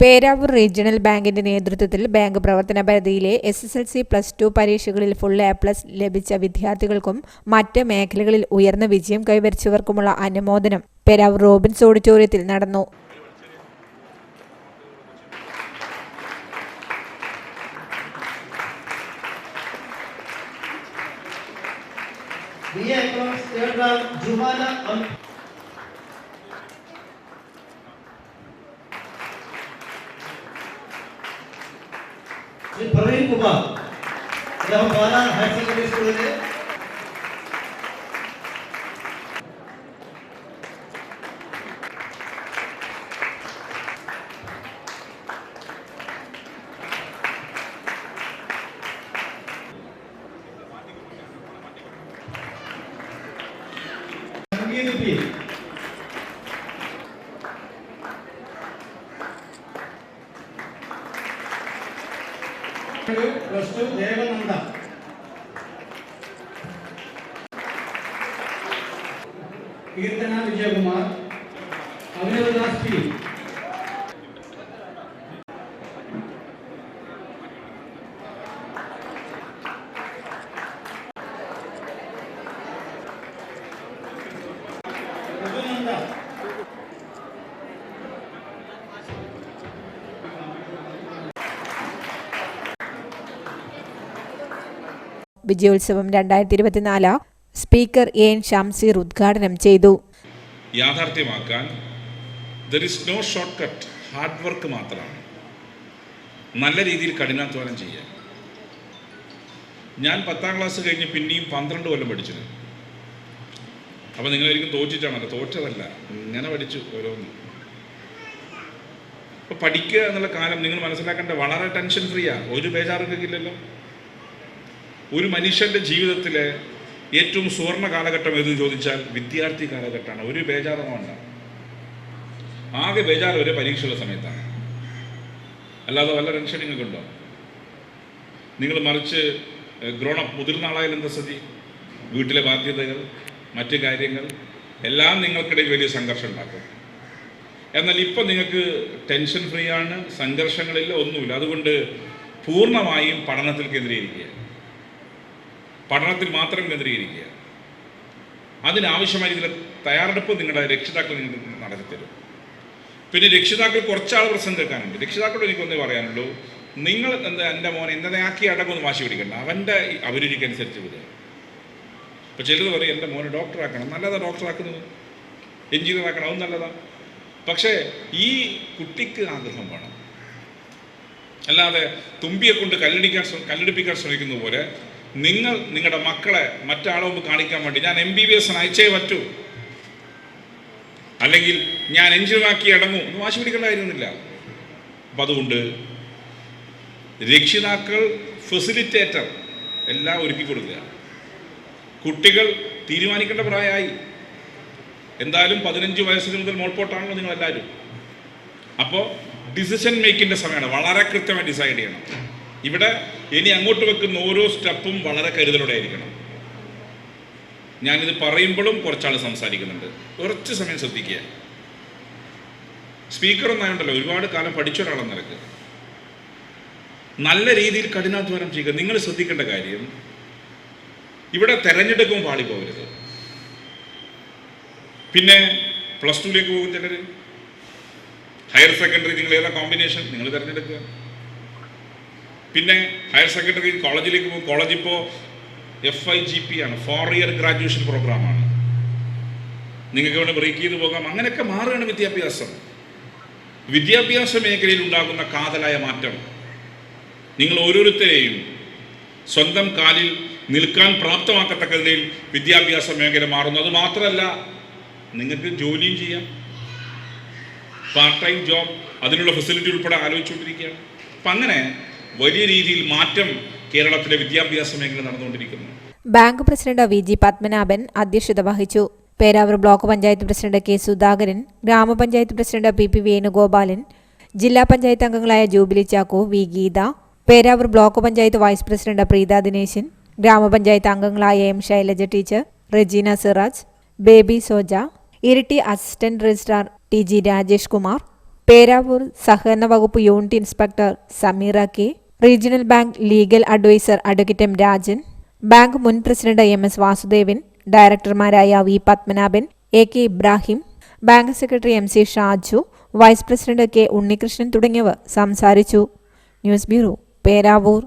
Peravoor regional ബാങ്കിന്റെ നേതൃത്വത്തിൽ bank പ്രവർത്തന പരിധിയിലെ S S L C plus two പരീക്ഷകളിൽ ഫുൾ എ പ്ലസ് ലഭിച്ച വിദ്യാർത്ഥികൾക്കും മറ്റ് മേഖലകളിൽ ഉയർന്ന വിജയം കൈവരിച്ചവർക്കുമുള്ള അനുമോദനം പേരാവൂർ റോബിൻസ് ഓഡിറ്റോറിയത്തിൽ നടന്നു. BA Economics third rank Shri Praveen Kumar यह हमारा हायर सेकेंडरी स्कूल है Thank you. P plus two Devananda Keerthana Vijayakumar Abhinavdas P Vijayotsavam രണ്ടായിരത്തി ഇരുപത്തിനാല് സ്പീക്കർ എൻ ഷംസീർ ഉദ്ഘാടനം ചെയ്തു. യാഥാർത്ഥ്യമാക്കാൻ no shortcut hard work മാത്രമാണ്. നല്ല രീതിയിൽ കഠിനാധ്വാനം ചെയ്യുക ഞാൻ പത്താം ക്ലാസ് കഴിഞ്ഞ് പിന്നെയും പന്ത്രണ്ട് കൊല്ലം പഠിച്ചിരുന്നു. അപ്പോൾ നിങ്ങളായിരിക്കും തോറ്റിട്ടാണല്ലോ. തോറ്റതല്ല. ഇങ്ങനെ പഠിച്ചു ഓരോന്ന്. അപ്പോൾ പഠിക്കുക എന്നുള്ള കാലം നിങ്ങൾ മനസ്സിലാക്കേണ്ട വളരെ ടെൻഷൻ ഫ്രീയാണ് ഒരു ബേജാറുകയില്ലല്ലോ ഒരു മനുഷ്യന്റെ ജീവിതത്തിലെ ഏറ്റവും സുവർണ കാലഘട്ടം എന്ന് ചോദിച്ചാൽ വിദ്യാർത്ഥി കാലഘട്ടമാണ്. ഒരു ബേജാറും വേണ്ട ആകെ ബേജാറ് ഒരു പരീക്ഷയുള്ള സമയത്താണ്. അല്ലാതെ വല്ല ടെൻഷൻ നിങ്ങൾക്ക് ഉണ്ടോ നിങ്ങൾ മറിച്ച് ഗ്രോണപ്പ് മുതിർന്ന ആളായാലും എന്താ സ്ഥിതി? വീട്ടിലെ ബാധ്യതകൾ മറ്റു കാര്യങ്ങൾ എല്ലാം നിങ്ങൾക്കിടയിൽ വലിയ സംഘർഷം ഉണ്ടാക്കും. എന്നാൽ ഇപ്പം നിങ്ങൾക്ക് ടെൻഷൻ ഫ്രീ ആണ് സംഘർഷങ്ങളില്ല ഒന്നുമില്ല. അതുകൊണ്ട് പൂർണമായും പഠനത്തിൽ കേന്ദ്രീകരിക്കുക പഠനത്തിൽ മാത്രം കേന്ദ്രീകരിക്കുക. അതിനാവശ്യമായ ചില തയ്യാറെടുപ്പ് നിങ്ങളുടെ രക്ഷിതാക്കൾ നടത്തിത്തരും പിന്നെ രക്ഷിതാക്കൾ കുറച്ചാൾ പ്രശ്നം കേൾക്കാനുണ്ട് രക്ഷിതാക്കളോട് എനിക്കൊന്നേ പറയാനുള്ളൂ. നിങ്ങൾ എന്താ എന്റെ മോനെ ഇന്നതാക്കി അടക്കമൊന്നും വാശി പിടിക്കണ്ട. അവന്റെ അഭിരുചിക്കനുസരിച്ച് വിടുക. ഇപ്പോൾ ചിലത് പറയും എന്റെ മോനെ ഡോക്ടറാക്കണം നല്ലതാണ് ഡോക്ടറാക്കുന്നത് എഞ്ചിനീയർ ആക്കണം. അതും നല്ലതാണ് പക്ഷേ ഈ കുട്ടിക്ക് ആഗ്രഹം വേണം. അല്ലാതെ തുമ്പിയെ കൊണ്ട് കല്ലടിക്കാൻ കല്ലടിപ്പിക്കാൻ ശ്രമിക്കുന്ന പോലെ നിങ്ങൾ നിങ്ങളുടെ മക്കളെ മറ്റാളെ മുമ്പ് കാണിക്കാൻ വേണ്ടി ഞാൻ എം ബി ബി എസ് അയച്ചേ പറ്റൂ. അല്ലെങ്കിൽ ഞാൻ എഞ്ചിനുമാക്കി അടങ്ങും. എന്ന് വാശി പിടിക്കണ്ടായിരുന്നില്ല അപ്പം അതുകൊണ്ട് രക്ഷിതാക്കൾ ഫെസിലിറ്റേറ്റർ എല്ലാം ഒരുക്കി കൊടുക്കുക. കുട്ടികൾ തീരുമാനിക്കേണ്ട പ്രായമായി. എന്തായാലും പതിനഞ്ച് വയസ്സിന് മുതൽ മോൾപോട്ടാണല്ലോ നിങ്ങളെല്ലാവരും. അപ്പോൾ ഡിസിഷൻ മേക്കിന്റെ സമയമാണ്. വളരെ കൃത്യമായി ഡിസൈഡ് ചെയ്യണം. ഇവിടെ ഇനി അങ്ങോട്ട് വെക്കുന്ന ഓരോ സ്റ്റെപ്പും വളരെ കരുതലോടെ ആയിരിക്കണം. ഞാനിത് പറയുമ്പോഴും കുറച്ചാൾ സംസാരിക്കുന്നുണ്ട്. കുറച്ച് സമയം ശ്രദ്ധിക്കുക. സ്പീക്കർ ഒന്നായുണ്ടല്ലോ ഒരുപാട് കാലം പഠിച്ച ഒരാളെന്ന നിനക്ക്. നല്ല രീതിയിൽ കഠിനാധ്വാനം ചെയ്യുക. നിങ്ങൾ ശ്രദ്ധിക്കേണ്ട കാര്യം ഇവിടെ തെരഞ്ഞെടുക്കും പാളിപ്പോകരുത്. പിന്നെ പ്ലസ് ടുവിലേക്ക് പോകും ചിലർ ഹയർ സെക്കൻഡറി നിങ്ങൾ ഏതാ കോമ്പിനേഷൻ? നിങ്ങൾ തിരഞ്ഞെടുക്കുക. പിന്നെ ഹയർ സെക്കൻഡറി കോളേജിലേക്ക് പോകും. കോളേജ് ഇപ്പോൾ എഫ് ഐ ജി പി ആണ്. ഫോർ ഇയർ ഗ്രാജുവേഷൻ പ്രോഗ്രാമാണ് നിങ്ങൾക്ക് വേണ്ടി ബ്രേക്ക് ചെയ്ത് പോകാം. അങ്ങനെയൊക്കെ മാറുകയാണ് വിദ്യാഭ്യാസം. വിദ്യാഭ്യാസ മേഖലയിൽ ഉണ്ടാകുന്ന കാതലായ മാറ്റം. നിങ്ങൾ ഓരോരുത്തരെയും സ്വന്തം കാലിൽ നിൽക്കാൻ പ്രാപ്തമാക്കത്തക്ക നിലയിൽ വിദ്യാഭ്യാസ മേഖല മാറുന്നു. അത് മാത്രമല്ല നിങ്ങൾക്ക് ജോലിയും ചെയ്യാം. പാർട്ട് ടൈം ജോബ് അതിനുള്ള ഫെസിലിറ്റി ഉൾപ്പെടെ ആലോചിച്ചുകൊണ്ടിരിക്കുകയാണ്. അപ്പം അങ്ങനെ വലിയ രീതിയിൽ മാറ്റം കേരളത്തിലെ വിദ്യാഭ്യാസ മേഖല നടന്നുകൊണ്ടിരിക്കുന്നു? Bank president V G Padmanabhan അധ്യക്ഷത വഹിച്ചു. Peravoor block panchayat president K Sudhakaran grama panchayat president P P Venugopalan ജില്ലാ പഞ്ചായത്ത് അംഗങ്ങളായ Jubilee Chacko V Geetha Peravoor block panchayat vice president Preetha Dineshan grama panchayat അംഗങ്ങളായ M Shailaja teacher Regina Siraj Baby Soja Iritty assistant registrar T G Rajesh Kumar Peravoor സഹകരണ വകുപ്പ് unit inspector Sameera K. Regional bank legal adviser advocate M. Rajan. Bank മുൻ president M. S. Vasudevan. ഡയറക്ടർമാരായ V. Padmanabhan A. K. Ibrahim bank secretary M. C. Shaju vice president K. Unnikrishnan തുടങ്ങിയവർ സംസാരിച്ചു. News bureau Peravoor.